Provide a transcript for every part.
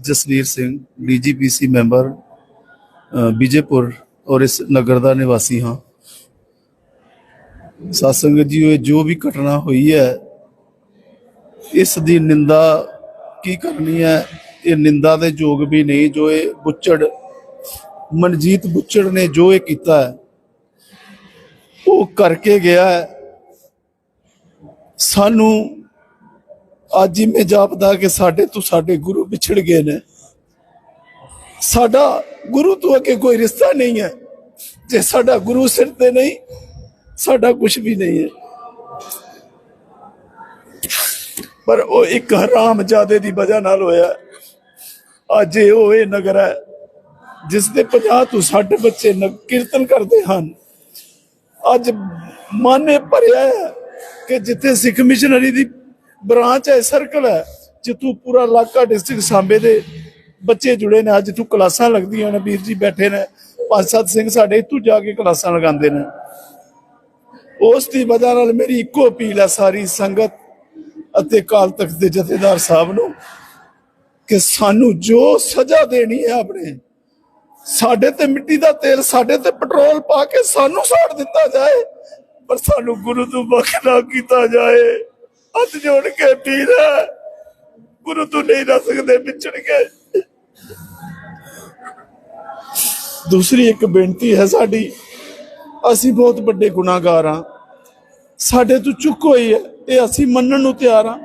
Jasvir Singh DGPC member ਅ, ਵਿਜੇਪੁਰ ਔਰ ਇਸ ਨਗਰ ਦਾ ਨਿਵਾਸੀ ਹਾਂ। ਸਾਸੰਗ ਜੀ ਇਹ ਜੋ ਵੀ ਘਟਨਾ ਹੋਈ ਹੈ ਇਸ ਦੀ ਨਿੰਦਾ ਕੀ ਕਰਨੀ ਹੈ? ਇਹ ਨਿੰਦਾ ਦੇ ਯੋਗ ਵੀ ਨਹੀਂ ਜੋ ਇਹ ਬੁੱਚੜ ਮਨਜੀਤ ਬੁੱਚੜ ਨੇ ਜੋ ਇਹ ਕੀਤਾ ਹੈ ਉਹ ਕਰਕੇ ਗਿਆ ਹੈ। ਸਾਨੂੰ ਅੱਜ ਹੀ ਮੈਂ ਜਾਪਦਾ ਕਿ ਸਾਡੇ ਤੋਂ ਸਾਡੇ ਗੁਰੂ ਵਿਛੜ ਗਏ ਨੇ। ਸਾਡਾ ਗੁਰੂ ਤੋਂ ਅੱਗੇ ਕੋਈ ਰਿਸ਼ਤਾ ਨਹੀਂ ਹੈ। ਜੇ ਸਾਡਾ ਗੁਰੂ ਸਿਰ ਤੇ ਨਹੀਂ, ਸਾਡਾ ਕੁਝ ਵੀ ਨਹੀਂ ਹੈ। ਪਰ ਉਹ ਇੱਕ ਹਰਾਮ ਜਾਦੇ ਦੀ ਵਜ੍ਹਾ ਨਾਲ ਹੋਇਆ। ਅੱਜ ਉਹ ਇਹ ਨਗਰ ਹੈ, ਜਿਸ ਦੇ 50 ਤੋਂ 60 ਬੱਚੇ ਨ- ਕੀਰਤਨ ਕਰਦੇ ਹਨ। ਅੱਜ ਮਨ ਇਹ ਭਰਿਆ ਹੈ ਕਿ ਜਿੱਥੇ ਸਿੱਖ ਮਿਸ਼ਨਰੀ ਦੀ ਬ੍ਰਾਂਚ ਹੈ ਸਰਕਲ ਹੈ, ਜਿੱਥੋਂ ਪੂਰਾ ਇਲਾਕਾ ਡਿਸਟ੍ਰਿਕਟ ਸਾਂਬੇ ਦੇ ਬੱਚੇ ਜੁੜੇ ਨੇ। ਅੱਜ ਇੱਥੋਂ ਕਲਾਸਾਂ ਲੱਗਦੀਆਂ ਨੇ, ਵੀਰ ਜੀ ਬੈਠੇ ਨੇ। ਪੰਜ ਸੱਤ ਸਿੰਘ ਸਾਡੇ ਇੱਥੋਂ ਜਾ ਕੇ ਕਲਾਸਾਂ ਲਗਾਉਂਦੇ ਨੇ। ਉਸ ਦੀ ਵਜ੍ਹਾ ਨਾਲ ਮੇਰੀ ਇੱਕੋ ਅਪੀਲ ਹੈ ਸਾਰੀ ਸੰਗਤ ਅਤੇ ਕਾਲ ਤਖਤ ਦੇ ਜਥੇਦਾਰ ਸਾਹਿਬ ਨੂੰ ਕਿ ਸਾਨੂੰ ਜੋ ਸਜ਼ਾ ਦੇਣੀ ਹੈ ਆਪਣੇ, ਸਾਡੇ ਤੇ ਮਿੱਟੀ ਦਾ ਤੇਲ, ਸਾਡੇ ਤੇ ਪੈਟਰੋਲ ਪਾ ਕੇ ਸਾਨੂੰ ਸਾੜ ਦਿੱਤਾ ਜਾਏ, ਪਰ ਸਾਨੂੰ ਗੁਰੂ ਤੋਂ ਬਖ ਨਾ ਕੀਤਾ ਜਾਏ। ਹੱਥ ਜੋੜ ਕੇ ਪੀਰ ਗੁਰੂ ਤੋਂ ਨਹੀਂ ਰਹਿ ਸਕਦੇ ਵਿਛੜ ਕੇ। ਦੂਸਰੀ ਇੱਕ ਬੇਨਤੀ ਹੈ ਸਾਡੀ, ਅਸੀਂ ਬਹੁਤ ਵੱਡੇ ਗੁਨਾਹਗਾਰ ਹਾਂ। ਸਾਡੇ ਤੋਂ ਚੁੱਕ ਹੋਈ ਹੈ, ਇਹ ਅਸੀਂ ਮੰਨਣ ਨੂੰ ਤਿਆਰ ਹਾਂ।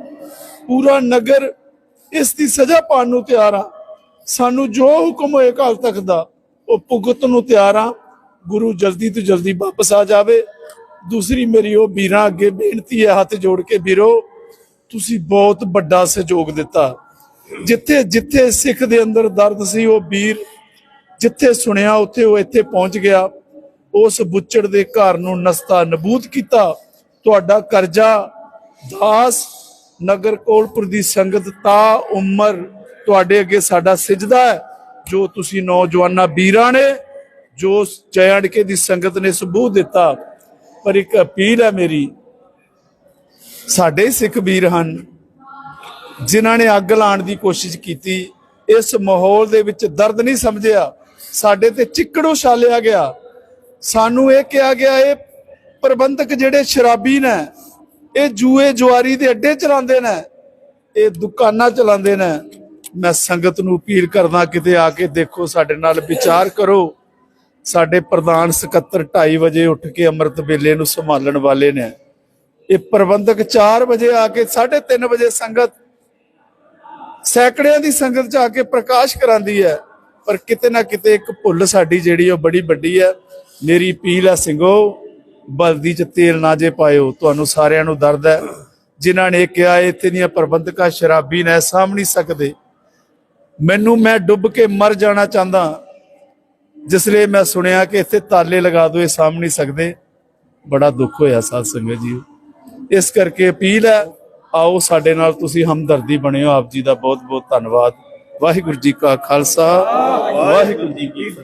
ਪੂਰਾ ਨਗਰ ਇਸ ਦੀ ਸਜ਼ਾ ਪਾਉਣ ਨੂੰ ਤਿਆਰ ਹਾਂ। ਸਾਨੂੰ ਜੋ ਹੁਕਮ ਹੋਏ ਕਾਲ ਤੱਕ ਦਾ, ਉਹ ਭੁਗਤ ਨੂੰ ਤਿਆਰ ਆ ਗੁਰੂ ਜਲਦੀ ਤੋਂ ਜਲਦੀ ਵਾਪਸ ਆ ਜਾਵੇ। ਦੂਸਰੀ ਮੇਰੀ ਉਹ ਵੀਰਾਂ ਅੱਗੇ ਬੇਨਤੀ ਹੈ, ਹੱਥ ਜੋੜ ਕੇ ਵੀਰੋ, ਤੁਸੀਂ ਬਹੁਤ ਵੱਡਾ ਸਹਿਯੋਗ ਦਿੱਤਾ। ਜਿੱਥੇ ਜਿੱਥੇ ਸਿੱਖ ਦੇ ਅੰਦਰ ਦਰਦ ਸੀ, ਉਹ ਵੀਰ ਜਿੱਥੇ ਸੁਣਿਆ, ਉੱਥੇ ਉਹ ਇੱਥੇ ਪਹੁੰਚ ਗਿਆ। ਉਸ ਬੁੱਚੜ ਦੇ ਘਰ ਨੂੰ ਨਸਤਾ ਨਬੂਦ ਕੀਤਾ। ਤੁਹਾਡਾ ਕਰਜ਼ਾ ਦਾਸ ਨਗਰ ਕੋਲਪੁਰ ਦੀ ਸੰਗਤ ਤਾ ਉਮਰ ਤੁਹਾਡੇ ਅੱਗੇ ਸਾਡਾ ਸਿਜਦਾ ਹੈ, ਜੋ ਤੁਸੀਂ ਨੌਜਵਾਨਾਂ ਵੀਰਾਂ ਨੇ, ਜੋ ਜੈਂਡਕੇ ਦੀ ਸੰਗਤ ਨੇ ਸਬੂਤ ਦਿੱਤਾ। ਪਰ ਇੱਕ ਅਪੀਲ ਹੈ ਮੇਰੀ, ਸਾਡੇ ਸਿੱਖ ਵੀਰ ਹਨ, ਜਿਨ੍ਹਾਂ ਨੇ ਅੱਗ ਲਾਉਣ ਦੀ ਕੋਸ਼ਿਸ਼ ਕੀਤੀ, ਇਸ ਮਾਹੌਲ ਦੇ ਵਿੱਚ ਦਰਦ ਨਹੀਂ ਸਮਝਿਆ, ਸਾਡੇ ਤੇ ਚਿੱਕੜ ਉਛਾਲਿਆ ਗਿਆ। ਸਾਨੂੰ ਇਹ ਕਿਹਾ ਗਿਆ, ਇਹ ਪ੍ਰਬੰਧਕ ਜਿਹੜੇ ਸ਼ਰਾਬੀ ਨੇ ਇਹ ਜੂਏ ਜੁਆਰੀ ਦੇ ਅੱਡੇ ਚਲਾਉਂਦੇ ਨੇ, ਇਹ ਦੁਕਾਨਾਂ ਚਲਾਉਂਦੇ ਨੇ। ਮੈਂ ਸੰਗਤ ਨੂੰ ਅਪੀਲ ਕਰਦਾ, ਕਿਤੇ ਆ ਕੇ ਦੇਖੋ, ਸਾਡੇ ਨਾਲ ਵਿਚਾਰ ਕਰੋ। ਸਾਡੇ ਪ੍ਰਧਾਨ ਸਕੱਤਰ 2:30 ਵਜੇ ਉੱਠ ਕੇ ਅੰਮ੍ਰਿਤ ਵੇਲੇ ਨੂੰ ਸੰਭਾਲਣ ਵਾਲੇ ਨੇ। ਇਹ ਪ੍ਰਬੰਧਕ 4 ਵਜੇ ਆ ਕੇ 3:30 ਵਜੇ ਸੰਗਤ ਸੈਕੜਿਆਂ ਦੀ ਸੰਗਤ ਚ ਆ ਕੇ ਪ੍ਰਕਾਸ਼ ਕਰਾਂਦੀ ਹੈ। ਪਰ ਕਿਤੇ ਨਾ ਕਿਤੇ ਇੱਕ ਭੁੱਲ ਸਾਡੀ ਜਿਹੜੀ ਉਹ ਬੜੀ ਵੱਡੀ ਹੈ। ਮੇਰੀ ਅਪੀਲ ਹੈ, ਸਿੰਘੋ, ਬਲਦੀ ਚ ਤੇਲ ਨਾ ਜੇ ਪਾਇਓ। ਤੁਹਾਨੂੰ ਸਾਰਿਆਂ ਨੂੰ ਦਰਦ ਹੈ। ਜਿਨ੍ਹਾਂ ਨੇ ਕਿਹਾ, ਇੱਥੇ ਦੀਆਂ ਪ੍ਰਬੰਧਕਾਂ ਸ਼ਰਾਬੀ ਨੇ ਸਾਂਭ ਨਹੀਂ ਸਕਦੇ। ਮੈਨੂੰ ਮੈਂ ਡੁੱਬ ਕੇ ਮਰ ਜਾਣਾ ਚਾਹੁੰਦਾ। ਜਿਸ ਲਈ ਮੈਂ ਸੁਣਿਆ ਕਿ ਇੱਥੇ ਤਾਲੇ ਲਗਾ ਦੋ ਇਹ ਸਾਂਭ ਨਹੀਂ ਸਕਦੇ। ਬੜਾ ਦੁੱਖ ਹੋਇਆ ਸਾਧ ਸੰਗਤ ਜੀ। ਇਸ ਕਰਕੇ ਅਪੀਲ ਹੈ, ਆਓ ਸਾਡੇ ਨਾਲ ਤੁਸੀਂ ਹਮਦਰਦੀ ਬਣਿਓ। ਆਪ ਜੀ ਦਾ ਬਹੁਤ ਬਹੁਤ ਧੰਨਵਾਦ। ਵਾਹਿਗੁਰੂ ਜੀ ਕਾ ਖਾਲਸਾ, ਵਾਹਿਗੁਰੂ ਜੀ ਕੀ